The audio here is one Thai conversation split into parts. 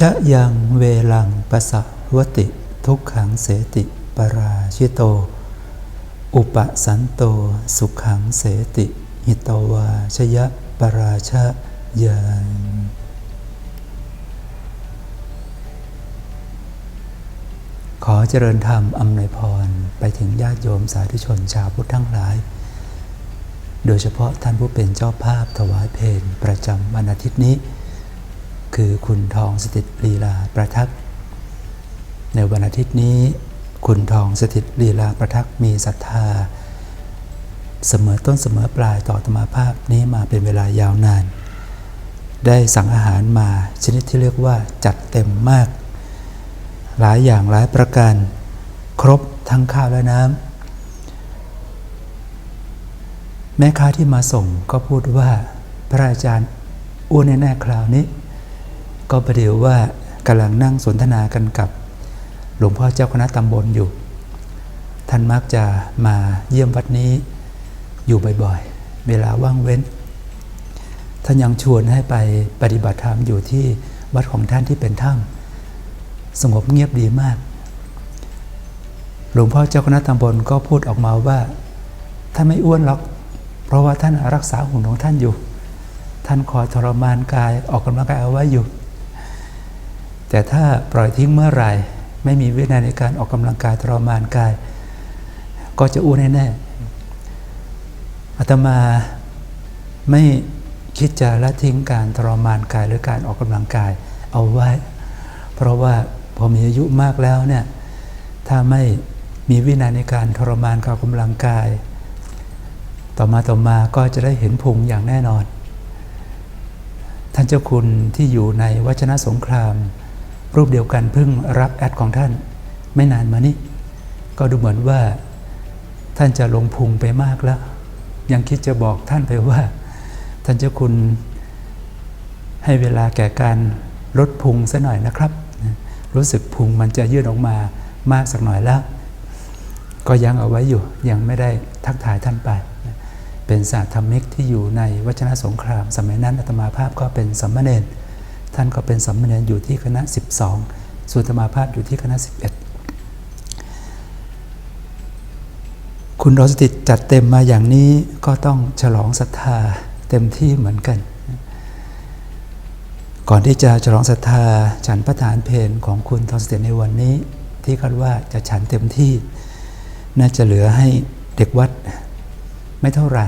ชะยังเวลังปะสะวติ ทุกขังเสติปราชิโต อุปสันโตสุขังเสติ หิตวาชยะปราชะยันขอเจริญธรรมอำนวยพรไปถึงญาติโยมสาธุชนชาวพุทธทั้งหลาย โดยเฉพาะท่านผู้เป็นเจ้าภาพถวายเพลงประจำวันอาทิตย์นี้ คือคุณทองสถิตลีลาประทักษ์ในวันอาทิตย์นี้ คุณทองสถิตลีลาประทักษ์มีศรัทธา เสมอต้นเสมอปลายต่อธรรมาภาพนี้มาเป็นเวลายาวนาน ได้สั่งอาหารมาชนิดที่เรียกว่าจัดเต็มมาก หลายอย่างหลายประการ ครบทั้งข้าวและน้ำแม่ค้าที่มาส่งก็พูดว่าพระอาจารย์อ้วนแน่ๆคราวนี้ ก็ประเดี๋ยวว่ากำลังนั่งสนทนากันกับ หลวงพ่อเจ้าคณะตำบลอยู่ ท่านมักจะมาเยี่ยมวัดนี้อยู่บ่อยๆ เวลาว่างเว้น ท่านยังชวนให้ไปปฏิบัติธรรมอยู่ที่วัดของท่านที่เป็นถ้ำสงบเงียบดีมาก หลวงพ่อเจ้าคณะตำบลก็พูดออกมาว่าท่านไม่อ้วนหรอก เพราะว่าท่านรักษาหุ่นของท่านอยู่ ท่านคอยทรมานกายออกกำลังกายเอาไว้อยู่ แต่ถ้าปล่อยทิ้งเมื่อไหร่ ไม่มีวินัยในการออกกำลังกายทรมานกาย ก็จะอ้วนแน่ๆอาตมาไม่คิดจะละทิ้งการทรมานกายหรือการออกกำลังกายเอาไว้ เพราะว่าพอมีอายุมากแล้วเนี่ยถ้าไม่มีวินัยในการทรมานการออกกำลังกาย ต่อมาต่อมาก็จะได้เห็นพุงอย่างแน่นอน ท่านเจ้าคุณที่อยู่ในวัชนะสงคราม รูปเดียวกันเพิ่งรับแอดของท่าน ไม่นานมานี้ก็ดูเหมือนว่า ท่านจะลงพุงไปมากแล้ว ยังคิดจะบอกท่านไปว่า ท่านเจ้าคุณให้เวลาแก่การลดพุงซะหน่อยนะครับ รู้สึกพุงมันจะยืดออกมามากสักหน่อยแล้ว ก็ยังเอาไว้อยู่ยังไม่ได้ทักทายท่านไป เป็นศาสตร์ธรรมิกที่อยู่ในวัชนะสงคราม สมัยนั้นอาตมาภาพก็เป็นสัมมาเนร ท่านก็เป็นสัมมาเนอยู่ที่คณะ 12ส่วนอาตมาภาพอยู่ที่คณะ 11 คุณรสติดจัดเต็มมาอย่างนี้ก็ต้องฉลองศรัทธาเต็มที่เหมือนกัน ก่อนที่จะฉลองศรัทธาฉันประธานเพลของคุณทองสเตในวันนี้ ที่คาดว่าจะฉันเต็มที่ น่าจะเหลือให้เด็กวัดไม่เท่าไหร่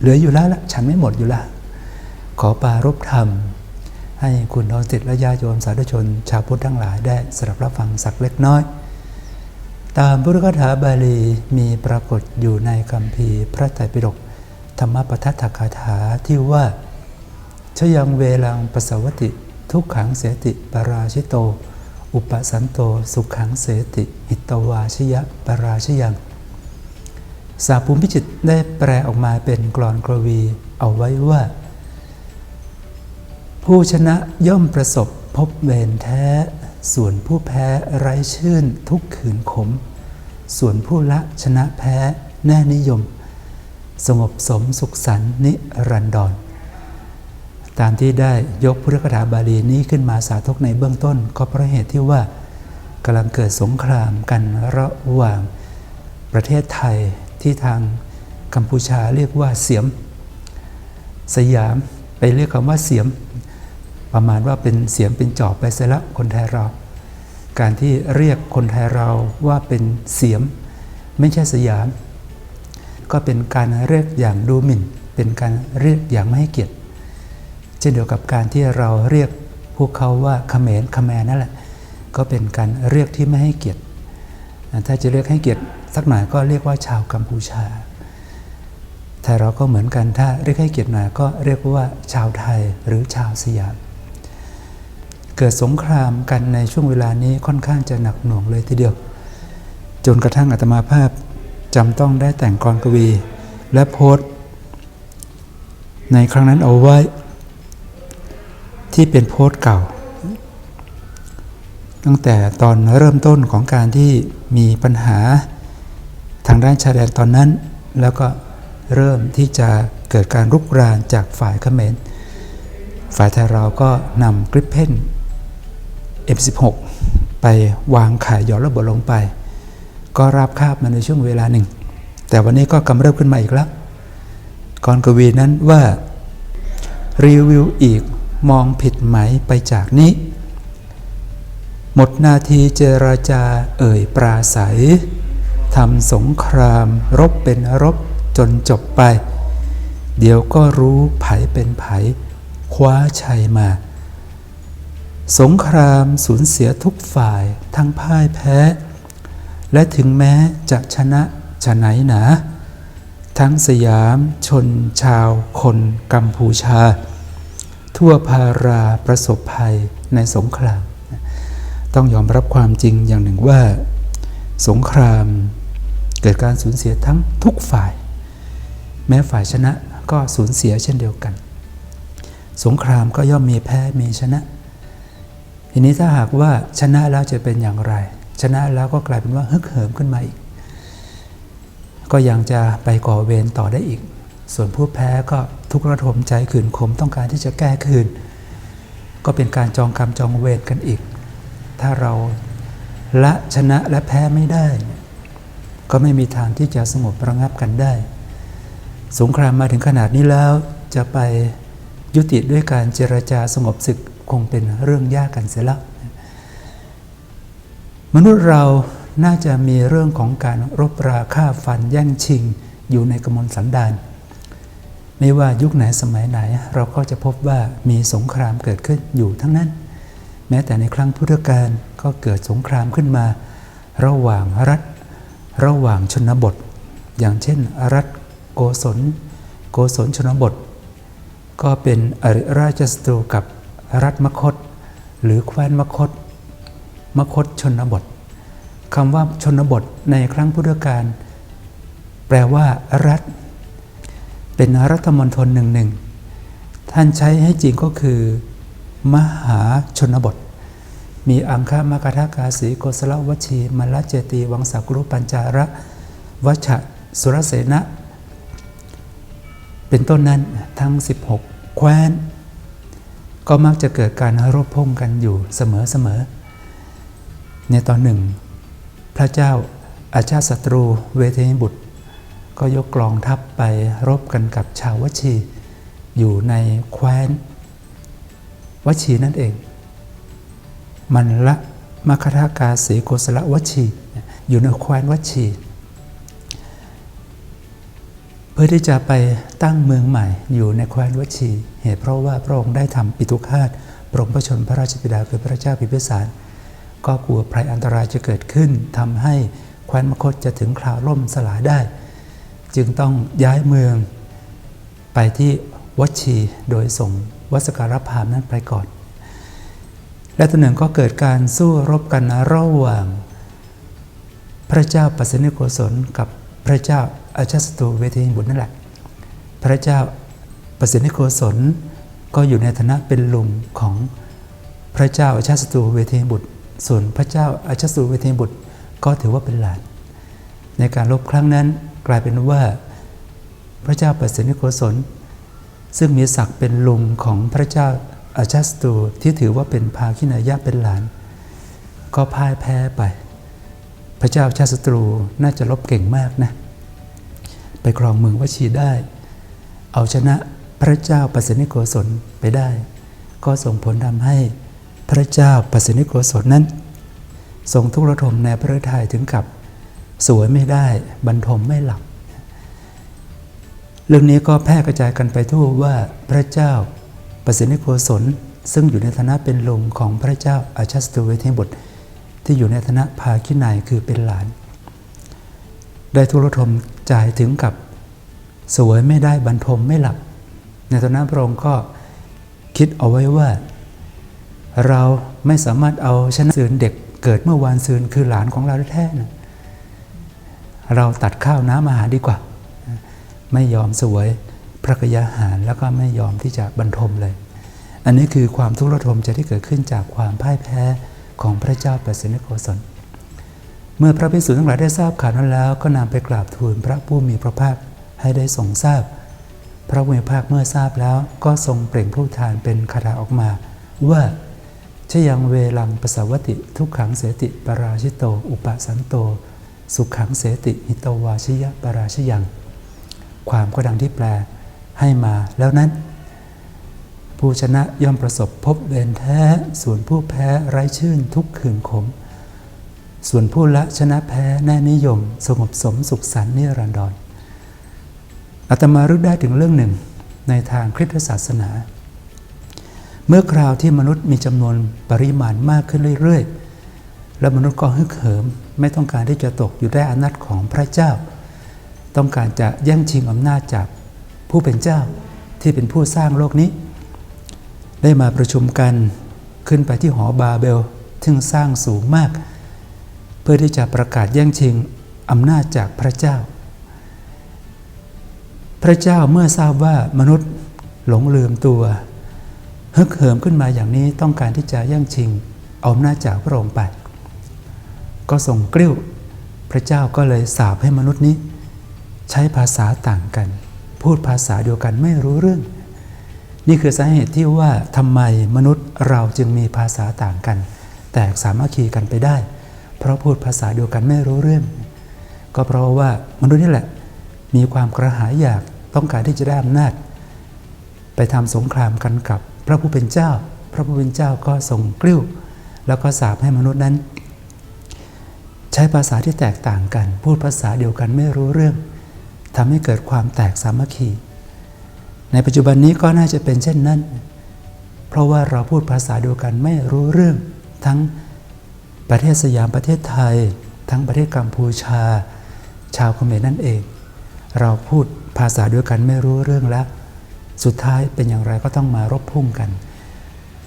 เหลืออยู่แล้วละฉันไม่หมดอยู่ละขอปารบธรรม ให้คุณทองสติและญาติโยมสาธุชน ชาวพุทธทั้งหลายได้สดับรับฟังสักเล็กน้อย ตามพุทธคาถาบาลีมีปรากฏอยู่ในคำพีพระไตรปิฎกธรรมปทัตถคาถาที่ว่าชยังเวลังปสวติ ทุกขังเสติปราชิโต อุปสันโตสุขังเสติหิตวาชยะปราชยังสาภูมิพิจิตได้แปลออกมาเป็นกรอนกรวีเอาไว้ว่า ผู้ชนะย่อมประสบพบเวรแท้ ส่วนผู้แพ้ไร้ชื่นทุกขืนขม ส่วนผู้ละชนะแพ้แน่นิยม สงบสมสุขสันนิรันดร ตามที่ได้ยกพุทธคาถาบาลีนี้ขึ้นมาสาธกในเบื้องต้น ก็เพราะเหตุที่ว่ากำลังเกิดสงครามกันระหว่างประเทศไทยที่ทางกัมพูชาเรียกว่าเสียม สยามไปเรียกคำว่าเสียม ประมาณว่าเป็นเสียมเป็นจอบไปเสียละคนไทยเรา การที่เรียกคนไทยเราว่าเป็นเสียม ไม่ใช่สยาม ก็เป็นการเรียกอย่างดูหมิ่น เป็นการเรียกอย่างไม่ให้เกียรติเช่นเดียวกับการที่เราเรียกพวกเขาว่าเขมรขแมนั่นแหละ ก็เป็นการเรียกที่ไม่ให้เกียรติ ถ้าจะเรียกให้เกียรติสักหน่อยก็เรียกว่าชาวกัมพูชาไทยเราก็เหมือนกันถ้าเรียกให้เกียรติหน่อยก็เรียกว่าชาวไทยหรือชาวสยาม กิดสงครามกันในช่วงเวลานี้ค่อนข้างจะหนักหน่วงเลยทีเดียว จนกระทั่งอาตมาภาพจำต้องได้แต่งกรกวี และโพสต์ ในครั้งนั้นเอาไว้ ที่เป็นโพสต์เก่า ตั้งแต่ตอนเริ่มต้นของการที่มีปัญหาทางด้านชายแดนตอนนั้น แล้วก็เริ่มที่จะเกิดการรุกรานจากฝ่ายเขมรฝ่ายไทยเราก็นำกริปเพน F16 ไปวางขายหย่อนระเบิดลงไป ก็รับคาบมาในช่วงเวลาหนึ่ง แต่วันนี้ก็กำเริบขึ้นมาอีกแล้วกรกวีนั้นว่า รีวิวอีกมองผิดไหมไปจากนี้ หมดนาทีเจรจาเอ่ยปราศัยทำสงครามรบเป็นรบจนจบไป เดี๋ยวก็รู้ไผเป็นไผ คว้าชัยมา สงครามสูญเสียทุกฝ่ายทั้งพ่ายแพ้ และถึงแม้จะชนะชะไหนหนาทั้งสยามชนชาวคนกัมพูชา ทั่วพาราประสบภัยในสงคราม ต้องยอมรับความจริงอย่างหนึ่งว่า สงครามเกิดการสูญเสียทั้งทุกฝ่าย แม้ฝ่ายชนะก็สูญเสียเช่นเดียวกัน สงครามก็ย่อมมีแพ้มีชนะ ทีนี้ถ้าหากว่าชนะแล้วจะเป็นอย่างไร ชนะแล้วก็กลายเป็นว่าฮึกเหิมขึ้นมาอีก ก็ยังจะไปก่อเวรต่อได้อีก ส่วนผู้แพ้ก็ทุกข์ระทมใจขืนขมต้องการที่จะแก้คืน ก็เป็นการจองกรรมจองเวรกันอีก ถ้าเราละชนะและแพ้ไม่ได้ ก็ไม่มีทางที่จะสงบระงับกันได้ สงครามมาถึงขนาดนี้แล้วจะไปยุติด้วยการเจรจาสงบศึก คงเป็นเรื่องยากกันเสียแล้วมนุษย์เราน่าจะมีเรื่องของการรบราฆ่าฟันแย่งชิงอยู่ในกมลสันดานไม่ว่ายุคไหนสมัยไหน เราก็จะพบว่ามีสงครามเกิดขึ้นอยู่ทั้งนั้น แม้แต่ในครั้งพุทธกาลก็เกิดสงครามขึ้นมา ระหว่างรัฐ ระหว่างชนบท อย่างเช่น รัฐโกศล โกศลชนบท ก็เป็นอริราชสตรูกับ รัฐมคต หรือแคว้นมคต มคตชนบทคำว่าชนบทในครั้งพุทธกาลแปลว่า รัฐ เป็นรัฐมณฑลหนึ่งหนึ่งท่านใช้ให้จริงก็คือ มหาชนบท มีอังคามกทากาสีโกศลวชีมลเจตีวังสากรุปัญจาระวัชสุรเสนะ เป็นต้นนั้นทั้ง 16 แคว้น ก็มักจะเกิดการรบพุ่งกันอยู่เสมอๆ ในตอนหนึ่ง พระเจ้าอาชาติศัตรูเวเทนิบุตร ก็ยกกลองทัพไปรบกันกับชาววชี อยู่ในแคว้นวชีนั่นเอง มันละมคทากาสีโกศลวชี อยู่ในแคว้นวชี เพื่อที่จะไปตั้งเมืองใหม่อยู่ในแคว้นวชี เหตุเพราะว่าพระองค์ได้ทำปิตุคาตปรงพระชนพระราชบิดาคือพระเจ้าพิพิสารก็กลัวภัยอันตรายจะเกิดขึ้นทำให้แคว้นมคตจะถึงคราวล่มสลายได้ จึงต้องย้ายเมืองไปที่วัชีโดยส่งวัสการพามนั้นไปก่อนและตัวหนึ่งก็เกิดการสู้รบกันระหว่าง พระเจ้าปัสสนิโกศลกับพระเจ้า อาชาสตูเวทีบุตรนั่นแหละ พระเจ้าปัสสนิโกศลก็อยู่ในฐานะเป็นลุงของพระเจ้าอาชาสตูเวทีบุตร ส่วนพระเจ้าอาชาสตูเวทีบุตรก็ถือว่าเป็นหลาน ในการรบครั้งนั้นกลายเป็นว่าพระเจ้าปัสสนิโกศลซึ่งมีศักดิ์เป็นลุงของพระเจ้าอาชาสตูที่ถือว่าเป็นภาคินายะเป็นหลาน ก็พ่ายแพ้ไป พระเจ้าชาติศัตรูน่าจะลบเก่งมากนะ ไปครองเมืองวชีได้ เอาชนะพระเจ้าปัสสนิโกศลไปได้ ก็ส่งผลทำให้พระเจ้าปัสสนิโกศลนั้น ทรงทุกระทมในพระทัยถึงกับสวยไม่ได้บรรทมไม่หลับ เรื่องนี้ก็แพร่กระจายกันไปทั่วว่าพระเจ้าปสสนิโกศลซึ่งอยู่ในฐานะเป็นลุงของพระเจ้าอาชาสตูเวเทบุตรที่อยู่ในฐานะภาคินายคือเป็นหลาน ได้ทุรทมใจถึงกับสวยไม่ได้บรรทมไม่หลับ ในตอนนั้นพระองค์ก็คิดเอาไว้ว่า เราไม่สามารถเอาชนะสืนเด็กเกิดเมื่อวานซืนคือหลานของเราแท้ๆนะเราตัดข้าวน้ำอาหารดีกว่า ไม่ยอมสวยพระกยาหารแล้วก็ไม่ยอมที่จะบรรทมเลย อันนี้คือความทุกข์ระทมจะที่เกิดขึ้นจากความพ่ายแพ้ของพระเจ้าปัสสนิโกศล เมื่อพระภิกษุทั้งหลายได้ทราบข่าวนั้นแล้ว ก็นำไปกราบทูลพระผู้มีพระภาคให้ได้ทรงทราบ พระผู้มีพระภาคเมื่อทราบแล้ว ก็ทรงเปล่งพระทานเป็นคาถาออกมา ว่าชยังเวลังปสาวติทุกขังเสติปราชิโต อุปสันโต สุขขังเสติหิตวาชยะปราชยัง ความก็ดังที่แปลให้มาแล้วนั้น ผู้ชนะย่อมประสบพบเวรแท้ ส่วนผู้แพ้ไร้ชื่นทุกขืนขม ส่วนผู้ละชนะแพ้แน่นิยม สงบสมสุขสันต์นิรันดรอาตมารึกได้ถึงเรื่องหนึ่งในทางคริสตศาสนา เมื่อคราวที่มนุษย์มีจำนวนปริมาณมากขึ้นเรื่อยๆ แล้วมนุษย์ก็ฮึกเหิม ไม่ต้องการที่จะตกอยู่ได้อำนาจของพระเจ้า ต้องการจะแย่งชิงอำนาจจากผู้เป็นเจ้าที่เป็นผู้สร้างโลกนี้ ได้มาประชุมกันขึ้นไปที่หอบาเบลซึ่งสร้างสูงมาก เพื่อที่จะประกาศแย่งชิงอำนาจจากพระเจ้า พระเจ้าเมื่อทราบว่ามนุษย์หลงลืมตัวฮึกเหิมขึ้นมาอย่างนี้ต้องการที่จะแย่งชิงเอาอำนาจจากพระองค์ไป ก็ส่งกลิ้ว พระเจ้าก็เลยสาปให้มนุษย์นี้ ใช้ภาษาต่างกัน พูดภาษาเดียวกันไม่รู้เรื่อง นี่คือสาเหตุที่ว่าทำไมมนุษย์เราจึงมีภาษาต่างกัน แตกสามัคคีกันไปได้ เพราะพูดภาษาเดียวกันไม่รู้เรื่อง ก็เพราะว่ามนุษย์นี่แหละ มีความกระหายอยากต้องการที่จะได้อำนาจ ไปทำสงครามกันกับ พระผู้เป็นเจ้า พระผู้เป็นเจ้าก็ส่งกลิ้ว แล้วก็สาปให้มนุษย์นั้น ใช้ภาษาที่แตกต่างกัน พูดภาษาเดียวกันไม่รู้เรื่องทำให้เกิดความแตกสามัคคี ในปัจจุบันนี้ก็น่าจะเป็นเช่นนั้น เพราะว่าเราพูดภาษาเดียวกันไม่รู้เรื่องทั้ง ประเทศสยามประเทศไทย ทั้งประเทศกัมพูชา ชาวเขมรนั่นเอง เราพูดภาษาเดียวกันไม่รู้เรื่องแล้ว สุดท้ายเป็นอย่างไรก็ต้องมารบพุ่งกัน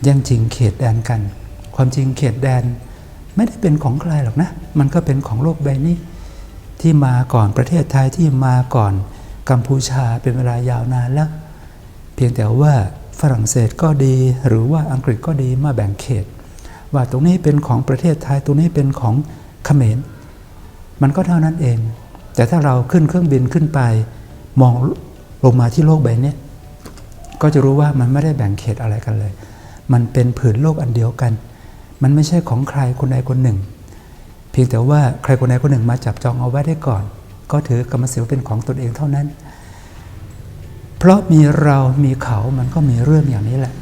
แย่งชิงเขตแดนกัน ความจริงเขตแดน ไม่ได้เป็นของใครหรอกนะ มันก็เป็นของโลกใบนี้ที่มาก่อนประเทศไทยที่มาก่อนกัมพูชาเป็นเวลายาวนานแล้ว เพียงแต่ว่าฝรั่งเศสก็ดีหรือว่าอังกฤษก็ดีมาแบ่งเขต ว่าตรงนี้เป็นของประเทศไทยตรงนี้เป็นของเขมร มันก็เท่านั้นเอง แต่ถ้าเราขึ้นเครื่องบินขึ้นไป มองลงมาที่โลกใบนี้ก็จะรู้ว่ามันไม่ได้แบ่งเขตอะไรกันเลย มันเป็นผืนโลกอันเดียวกัน มันไม่ใช่ของใครคนใดคนหนึ่ง เพียงแต่ว่าใครคนใดคนหนึ่งมาจับจองเอาไว้ได้ก่อน ก็ถือกรรมสิทธิ์เป็นของตนเองเท่านั้น เพราะมีเรามีเขามันก็มีเรื่องอย่างนี้แหละ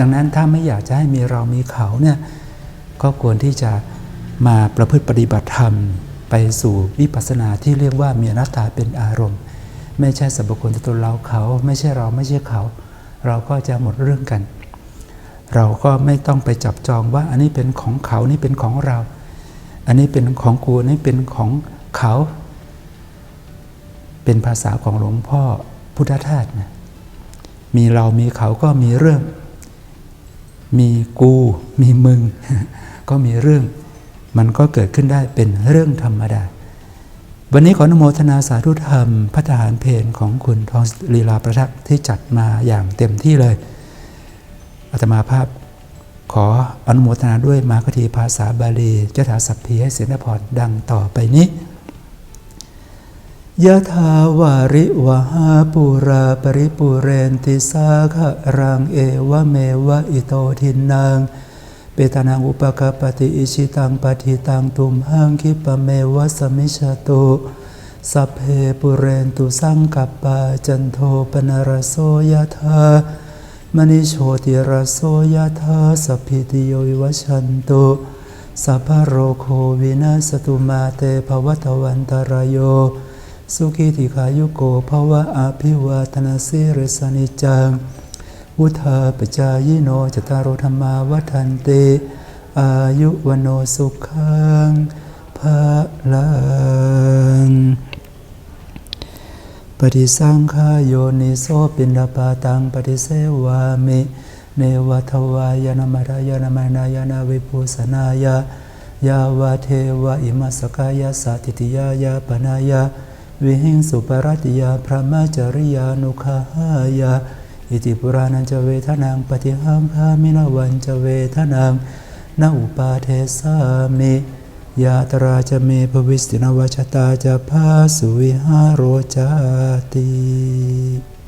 ดังนั้นถ้าไม่อยากจะให้มีเรามีเขาเนี่ย ก็ควรที่จะมาประพฤติปฏิบัติธรรม ไปสู่วิปัสสนาที่เรียกว่ามีอนัตตาเป็นอารมณ์ ไม่ใช่สัพพคุณตัวเราเขา ไม่ใช่เราไม่ใช่เขา เราก็จะหมดเรื่องกัน เราก็ไม่ต้องไปจับจองว่าอันนี้เป็นของเขานี่เป็นของเรา อันนี้เป็นของกูนี่เป็นของเขา เป็นภาษาของหลวงพ่อพุทธทาสนะมีเรามีเขาก็มีเรื่อง มีกู มีมึง ก็มีเรื่อง มันก็เกิดขึ้นได้เป็นเรื่องธรรมดา วันนี้ขออนุโมทนาสาธุธรรมพัฒหารเพลของคุณทองลีลาประทักษ์ที่จัดมาอย่างเต็มที่เลยอาตมาภาพขออนุโมทนาด้วยมาคทีภาษาบาลีเจถาสัพพีให้เสียงพรดังต่อไปนี้ยะถาวาริวหาปูราปริปูเรนติสาคะรังเอวเมวะอิโตทินัง ปตานังอุปกปติอิชิตังปฏิตังตุมหังคิปะเมวะสมิชตุสัพเพปุเรนตุสังกัปปาจันโทปนรโสยธามณิโชติรโสยธาสัพพิติโยวิวชันตุสัพพโรโควินาสตุมาเตภวัตวันตรายโย สุขีติขายุโกภวะอภิวาทนาสิริสนิจัง วุธาปจายโนจตารธรรมาวัฏันติอายุวโนสุขังภาลังปฏิสังขายโยนิโสปินดาปาตังปฏิเสวามิเนวัทวายนามรายนามานายนาวิภูสนายายาวาเทวะอิมาสกายาสัติติยายาปนายาวิหิงสุปรัติยาพระมาจริยานุคหายา อิติปุรานันจะเวทนางปฏิหังพามินาวันจะเวทนางนาอุปาเทสามิยาตราจะเมภวิสตินวชตาจะพาสุวิหารโรจาติ